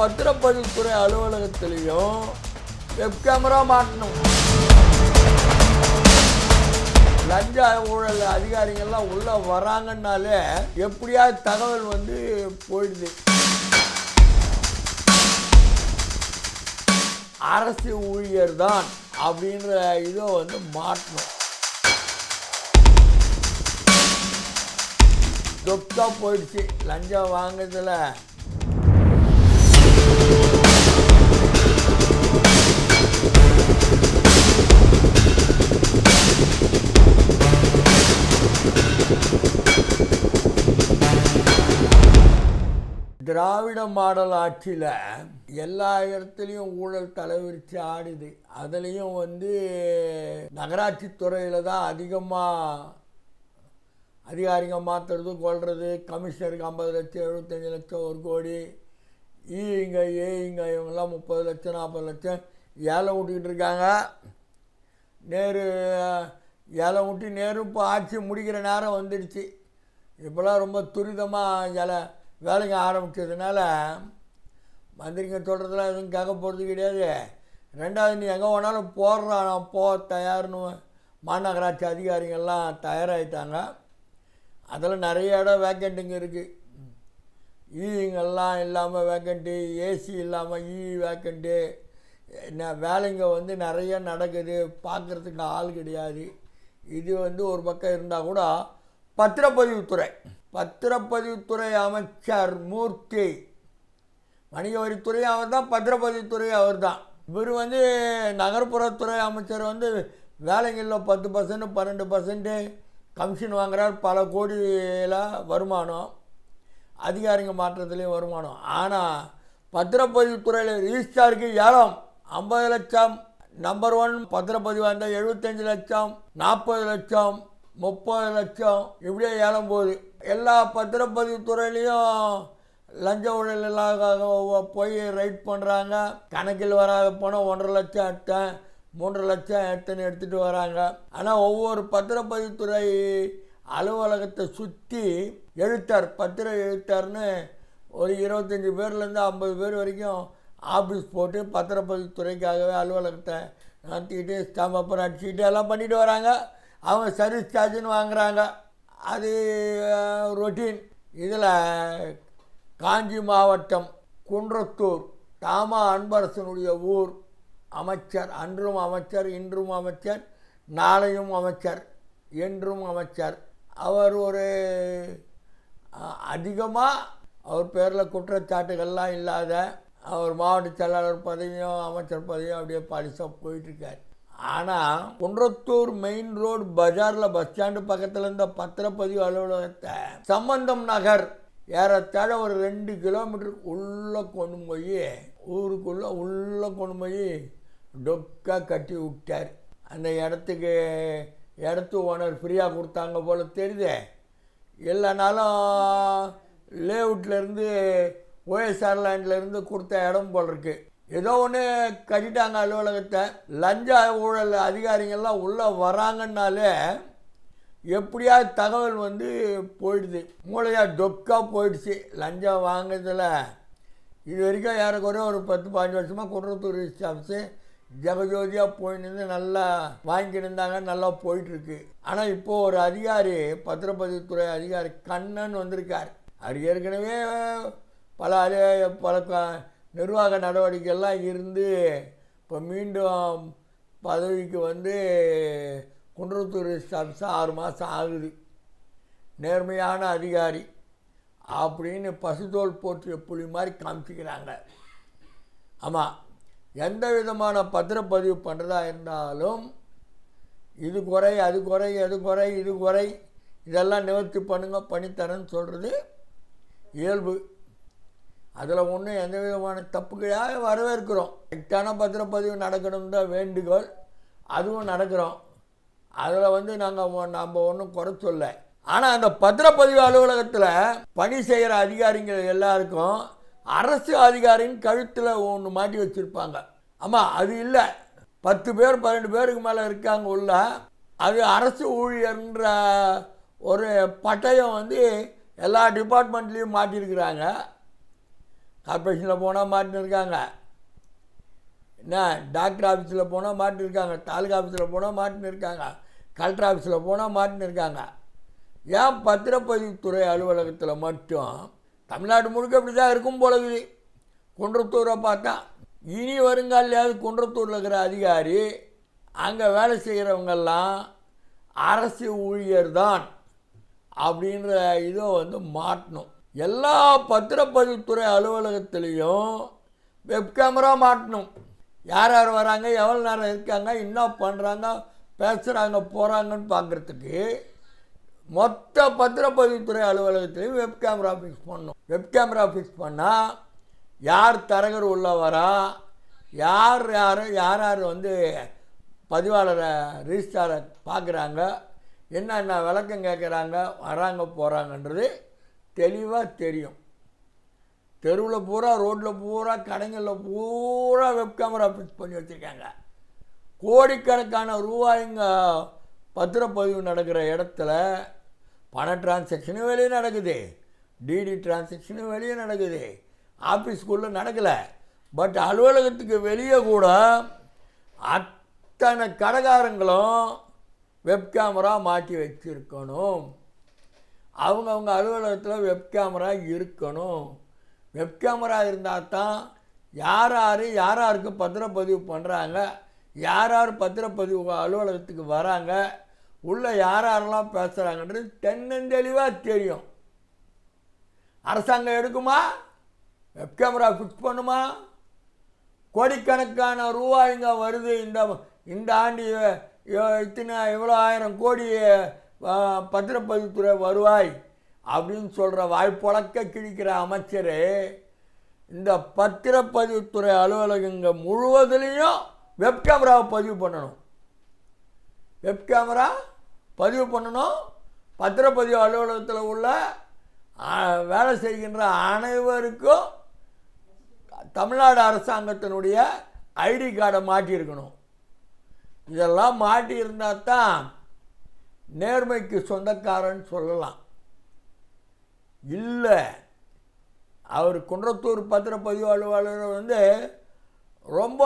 பத்திரப்பதிவுத்துறை அலுவலகத்திலையும் web camera மாட்டணும். லஞ்ச ஊழல் அதிகாரிகள்லாம் உள்ள வராங்கன்னாலே எப்படியாவது தகவல் வந்து போயிடுது. அரசு ஊழியர் தான் அப்படின்ற இதை வந்து மாற்றணும். தொக்கா போயிடுச்சு. லஞ்சம் வாங்குறதுல திராவிட மாடல் ஆட்சியில் எல்லா இடத்துலையும் ஊழல் தலைவிரிச்சு ஆடுது. அதுலேயும் வந்து நகராட்சி துறையில் தான் அதிகமாக அதிகாரிங்க மாற்றுறது கொள்வது கமிஷனருக்கு ஐம்பது லட்சம் எழுபத்தஞ்சி லட்சம் ஒரு கோடி. ஈங்க ஏங்க இவங்கெல்லாம் முப்பது லட்சம் நாற்பது லட்சம். ஏழை விட்டுக்கிட்டு இருக்காங்க. நேரு இலை விட்டு நேரு இப்போ ஆட்சி முடிக்கிற நேரம் வந்துடுச்சு. இப்போலாம் ரொம்ப துரிதமாக இலை வேலைங்க ஆரம்பித்ததுனால மந்திரிங்க சொல்கிறதுலாம் எதுவும் கேட்க போகிறது கிடையாது. ரெண்டாவது நீ எங்கே வேணாலும் போடுறான் நான் போக தயார்னு மாநகராட்சி அதிகாரிகள்லாம் தயாராகிட்டாங்க அதில் நிறைய இடம் வேக்கண்ட்டுங்க இருக்குது ஈங்கெல்லாம் இல்லாமல் வேக்கண்ட்டு ஏசி இல்லாமல் ஈ வேக்கண்ட்டு என்ன வேலைங்க வந்து நிறைய நடக்குது. பார்க்குறதுக்கு ஆள் கிடையாது. இது வந்து ஒரு பக்கம் இருந்தால் கூட பத்திரப்பதிவுத்துறை. பத்திரப்பதிவுத்துறை அமைச்சர் மூர்த்தி. வணிக வரித்துறை அவர் தான் பத்திரப்பதிவுத்துறை அவர் தான் இவர் வந்து நகர்ப்புறத்துறை அமைச்சர் வந்து வேலைங்களில் பத்து பர்சன்ட் பன்னெண்டு பர்சன்ட்டு கமிஷன் வாங்குறார் பல கோடியில் வருமானம் அதிகாரிங்க மாற்றத்துலேயும் வருமானம். ஆனால் பத்திரப்பதிவுத்துறையில் ரிஜிஸ்டாருக்கு ஏலம் ஐம்பது லட்சம். நம்பர் ஒன் பத்திரப்பதிவாக இருந்தால் எழுபத்தஞ்சு லட்சம் நாற்பது லட்சம் முப்பது லட்சம். இப்படியே ஏலம் போகுது. எல்லா பத்திரப்பதிவுத்துறையிலையும் லஞ்ச ஊழல் இல்லாத போய் ரைட் பண்ணுறாங்க கணக்கில் வராத பணம் ஒன்றரை லட்சம் எடுத்தேன். மூன்றரை லட்சம் எடுத்துன்னு எடுத்துகிட்டு வராங்க. ஆனால் ஒவ்வொரு பத்திரப்பதிவுத்துறை அலுவலகத்தை சுற்றி எழுத்தார் பத்திர எழுத்தார்னு ஒரு இருபத்தஞ்சி பேர்லேருந்து ஐம்பது பேர் வரைக்கும் ஆஃபீஸ் போட்டு பத்திரப்பதிவுத்துறைக்காகவே அலுவலகத்தை நடத்திக்கிட்டு ஸ்டாம்ப் அப்புறம் அடிச்சுக்கிட்டு எல்லாம் பண்ணிட்டு வராங்க. அவங்க சர்வீஸ் சார்ஜுன்னு வாங்குறாங்க. அது ரொட்டீன். இதில் காஞ்சி மாவட்டம் குன்றத்தூர் தாமா அன்பரசனுடைய ஊர் அமைச்சர் அன்றும் அமைச்சர் இன்றும் அமைச்சர் நாளையும் அமைச்சர் என்றும் அமைச்சர். அவர் ஒரு அதிகமாக அவர் பேரில் குற்றச்சாட்டுகள்லாம் இல்லாத அவர் மாவட்ட செயலாளர் பதவியும் அமைச்சர் பதவியும் அப்படியே பரிசாக போயிட்டுருக்கார் ஆனால் குன்றத்தூர் மெயின் ரோடு பஜாரில் பஸ் ஸ்டாண்டு பக்கத்தில் இருந்த பத்திரப்பதிவு அலுவலகத்தை சம்பந்தம் நகர் ஏறத்தாழ ஒரு ரெண்டு கிலோமீட்டர் உள்ளே கொண்டு போய் ஊருக்குள்ளே உள்ளே கொண்டு போய் டொக்கா கட்டி விட்டார். அந்த இடத்துக்கு இடத்து ஓனர் ஃப்ரீயாக கொடுத்தாங்க போல் தெரியுதே. இல்லைனாலும் லேஅவுட்லேருந்து ஓஎஸ்ஆர் லேண்ட்லேருந்து கொடுத்த இடம் போல் இருக்குது ஏதோ ஒன்று கட்டிட்டாங்க அலுவலகத்தை. லஞ்ச ஊழல் அதிகாரிங்கள்லாம் உள்ளே வராங்கன்னாலே எப்படியாவது தகவல் வந்து போயிடுது. மூளையாக டொக்காக போயிடுச்சு லஞ்சம் வாங்குறதுல. இது வரைக்கும் ஏறக்குறைய ஒரு பத்து பாஞ்சு வருஷமாக குன்றத்தூர் ஆஃபீஸு ஜெகஜோதியாக போயின்னு நல்லா வாங்கிட்டு இருந்தாங்க நல்லா போயிட்டுருக்கு. ஆனால் இப்போது ஒரு அதிகாரி பத்திரப்பதிவுத்துறை அதிகாரி கண்ணன் வந்திருக்கார். அவர் ஏற்கனவே பல அதி பல க- நிர்வாக நடவடிக்கைகள்லாம் இருந்து இப்போ மீண்டும் பதவிக்கு வந்து குன்றத்தூர் சப்ஸா ஆறு மாதம் ஆகுது. நேர்மையான அதிகாரி அப்படின்னு பசுதோல் போற்றிய புலி மாதிரி காமிச்சிக்கிறாங்க. ஆமாம் எந்த விதமான பத்திரப்பதிவு பண்ணுறதா இருந்தாலும் இது குறை அது குறை அது குறை இது குறை இதெல்லாம் நிவர்த்தி பண்ணுங்க பண்ணித்தரேன்னு சொல்கிறது இயல்பு. அதில் ஒன்றும் எந்த விதமான தப்புகளாக வரவேற்கிறோம். கரெக்டான பத்திரப்பதிவு நடக்கணும் தான் வேண்டுகோள். அதுவும் நடக்கிறோம். அதில் வந்து நாங்கள் நம்ம ஒன்றும் குறை சொல்ல. ஆனால் அந்த பத்திரப்பதிவு அலுவலகத்தில் பணி செய்கிற அதிகாரிகள் எல்லாருக்கும் அரசு அதிகாரின் கழுத்தில் ஒன்று மாட்டி வச்சுருப்பாங்க. ஆமாம் அது இல்லை. பத்து பேர் பன்னெண்டு பேருக்கு மேலே இருக்காங்க உள்ள. அது அரசு ஊழியர்ன்ற ஒரு பட்டயம் வந்து எல்லா டிபார்ட்மெண்ட்லேயும் மாட்டியிருக்கிறாங்க கார்பரேஷனில் போனால் மாட்டினிருக்காங்க என்ன? டாக்டர் ஆஃபீஸில் போனால் மாட்டினிருக்காங்க தாலுகா ஆஃபீஸில் போனால் மாட்டினிருக்காங்க கலெக்டர் ஆஃபீஸில் போனால் மாட்டினிருக்காங்க ஏன் பத்திரப்பதிவுத்துறை அலுவலகத்தில் மட்டும்? தமிழ்நாடு முழுக்க இப்படி தான் இருக்கும் போல குன்றத்தூரை பார்த்தா இனி வருங்காலையாவது குன்றத்தூரில் இருக்கிற அதிகாரி அங்கே வேலை செய்கிறவங்கெல்லாம் அரசு ஊழியர் தான் அப்படின்ற இதை வந்து மாட்டணும். எல்லா பத்திரப்பதிவுத்துறை அலுவலகத்துலேயும் வெப் கேமரா மாட்டணும். யார் யார் வராங்க எவ்வளோ நேரம் இருக்காங்க என்ன பண்ணுறாங்க பேசுகிறாங்க போகிறாங்கன்னு பார்க்குறதுக்கு மொத்த பத்திரப்பதிவுத்துறை அலுவலகத்துலேயும் வெப் கேமரா ஃபிக்ஸ் பண்ணணும். வெப் கேமரா ஃபிக்ஸ் பண்ணால் யார் தரகர் உள்ளே வரா யார் யார் யார் யார் வந்து பதிவாளரை ரிஜிஸ்டாரை பார்க்குறாங்க என்னென்ன விளக்கம் கேட்குறாங்க வராங்க போகிறாங்கன்றது தெளிவாக தெரியும். தெருவில் பூரா ரோட்டில் பூரா கடைகளில் பூரா வெப் கேமரா ஃபிக்ஸ் பண்ணி வச்சுருக்காங்க. கோடிக்கணக்கான ரூபாய்ங்க பத்திரப்பதிவு நடக்கிற இடத்துல பண டிரான்சாக்ஷனும் வெளியே நடக்குது. டிடி டிரான்சாக்ஷனும் வெளியே நடக்குது. ஆஃபீஸ்க்குள்ளே நடக்கலை. பட் அலுவலகத்துக்கு வெளியே கூட அத்தனை கடைக்காரங்களும் வெப் கேமரா மாட்டி வச்சுருக்கணும். அவங்கவுங்க அலுவலகத்தில் வெப் கேமரா இருக்கணும். வெப் கேமரா இருந்தால் தான் யார் யார் யார் யாருக்கு பத்திரப்பதிவு பண்ணுறாங்க யார் யார் பத்திரப்பதிவு அலுவலகத்துக்கு வராங்க உள்ளே யார் யாரெல்லாம் பேசுகிறாங்கன்றது தென்னந்தெளிவாக தெரியும். அரசாங்கம் எடுக்குமா? வெப் கேமரா ஃபிக்ஸ் பண்ணுமா? கோடிக்கணக்கான ரூபாய்ங்க வருது இந்த இந்த ஆண்டு இத்தனை இவ்வளோ ஆயிரம் கோடி பத்திரப்பதிவுத்துறை வருவாய் அப்படின்னு சொல்கிற வாய்ப்புழக்க கிழிக்கிற அமைச்சர் இந்த பத்திரப்பதிவுத்துறை அலுவலகங்கள் முழுவதுலேயும் வெப் கேமராவை பதிவு பண்ணணும். வெப் கேமரா பதிவு பண்ணணும். பத்திரப்பதிவு அலுவலகத்தில் உள்ள வேலை செய்கின்ற அனைவருக்கும் தமிழ்நாடு அரசாங்கத்தினுடைய ஐடி கார்டை மாட்டியிருக்கணும் இதெல்லாம் மாட்டியிருந்தால் தான் நேர்மைக்கு சொந்தக்காரன் சொல்லலாம். இல்லை அவர் குன்றத்தூர் பத்திரப்பதிவு அலுவலர் வந்து ரொம்ப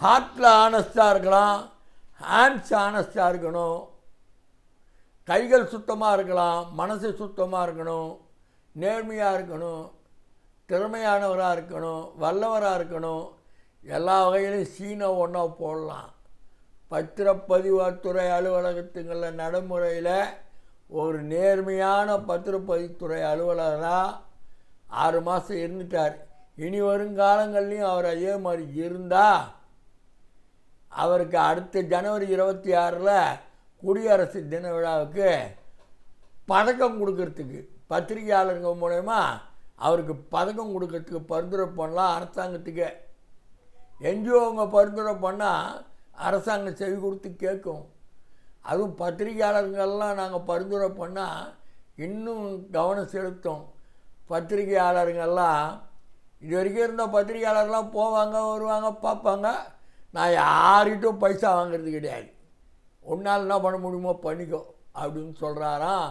ஹார்ட்டில் ஆனஸ்டாக இருக்கலாம் ஹேண்ட்ஸ் ஆனஸ்டாக இருக்கணும் கைகள் சுத்தமாக இருக்கலாம் மனசு சுத்தமாக இருக்கணும் நேர்மையாக இருக்கணும் திறமையானவராக இருக்கணும் வல்லவராக இருக்கணும் எல்லா வகையிலும் சீனை ஒன்றா போடலாம். பத்திரப்பதிவுத்துறை அலுவலகத்துங்களில் நடைமுறையில் ஒரு நேர்மையான பத்திரப்பதிவுத்துறை அலுவலராக ஆறு மாதம் இருந்துட்டார். இனி வருங்காலங்கள்லையும் அவர் அதே மாதிரி இருந்தால் அவருக்கு அடுத்த ஜனவரி இருபத்தி ஆறில் குடியரசு தின விழாவுக்கு பதக்கம் கொடுக்கறதுக்கு பத்திரிகையாளருங்க மூலயமா அவருக்கு பதக்கம் கொடுக்கறதுக்கு பரிந்துரை பண்ணலாம் அரசாங்கத்துக்கு. என்ஜிஓங்க பரிந்துரை பண்ணால் அரசாங்கம் செவி கொடுத்து கேட்கும். அதுவும் பத்திரிகையாளர்கள்லாம் நாங்கள் பரிந்துரை பண்ணால் இன்னும் கவனம் செலுத்தும். பத்திரிகையாளர்கள்லாம் இது வரைக்கும் இருந்த பத்திரிகையாளர்லாம் போவாங்க வருவாங்க பார்ப்பாங்க. நான் யார்கிட்டும் பைசா வாங்குறது கிடையாது. உன்னால் என்ன பண்ண முடியுமோ பண்ணிக்கோ அப்படின்னு சொல்கிறாராம்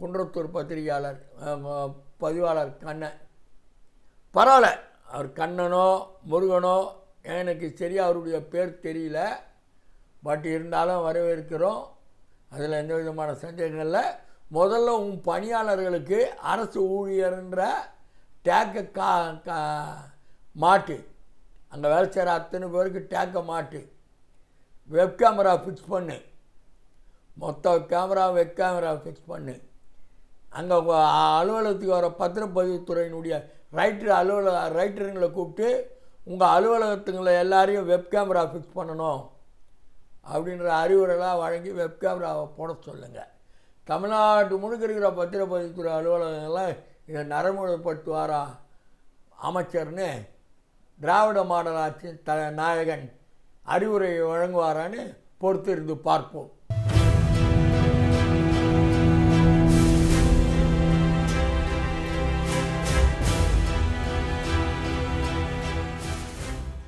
குன்றத்தூர் பத்திரிகையாளர் பதிவாளர் கண்ணன். பரவாயில்ல அவர் கண்ணனோ முருகனோ எனக்கு சரியாக அவருடைய பேர் தெரியல. பட் இருந்தாலும் வரவேற்கிறோம். அதில் எந்த விதமான சந்தேகங்கள் இல்லை. முதல்ல உன் பணியாளர்களுக்கு அரசு ஊழியர்ன்ற டேக்கை கா கா மாட்டு. அங்கே வேலை செய்கிற அத்தனை பேருக்கு டேக்கை மாட்டு. வெப் கேமரா ஃபிக்ஸ் பண்ணு. மொத்த கேமரா வெப் கேமரா ஃபிக்ஸ் பண்ணு. அங்கே அலுவலகத்துக்கு வர பத்திரப்பதிவுத்துறையினுடைய ரைட்டர் அலுவலக ரைட்டருங்களை கூப்பிட்டு உங்கள் அலுவலகத்துங்களை எல்லாரையும் வெப் கேமரா ஃபிக்ஸ் பண்ணணும் அப்படின்ற அறிவுரைலாம் வழங்கி வெப் கேமராவை போட சொல்லுங்கள் தமிழ்நாட்டு முழுக்க இருக்கிற பத்திரப்பதிவுத்துறை அலுவலகங்களை இதை நடைமுறைப்படுத்துவாரா? அமைச்சர்னு திராவிட மாடல் ஆட்சி த நாயகன் அறிவுரை வழங்குவாரான்னு பொறுத்திருந்து பார்ப்போம்.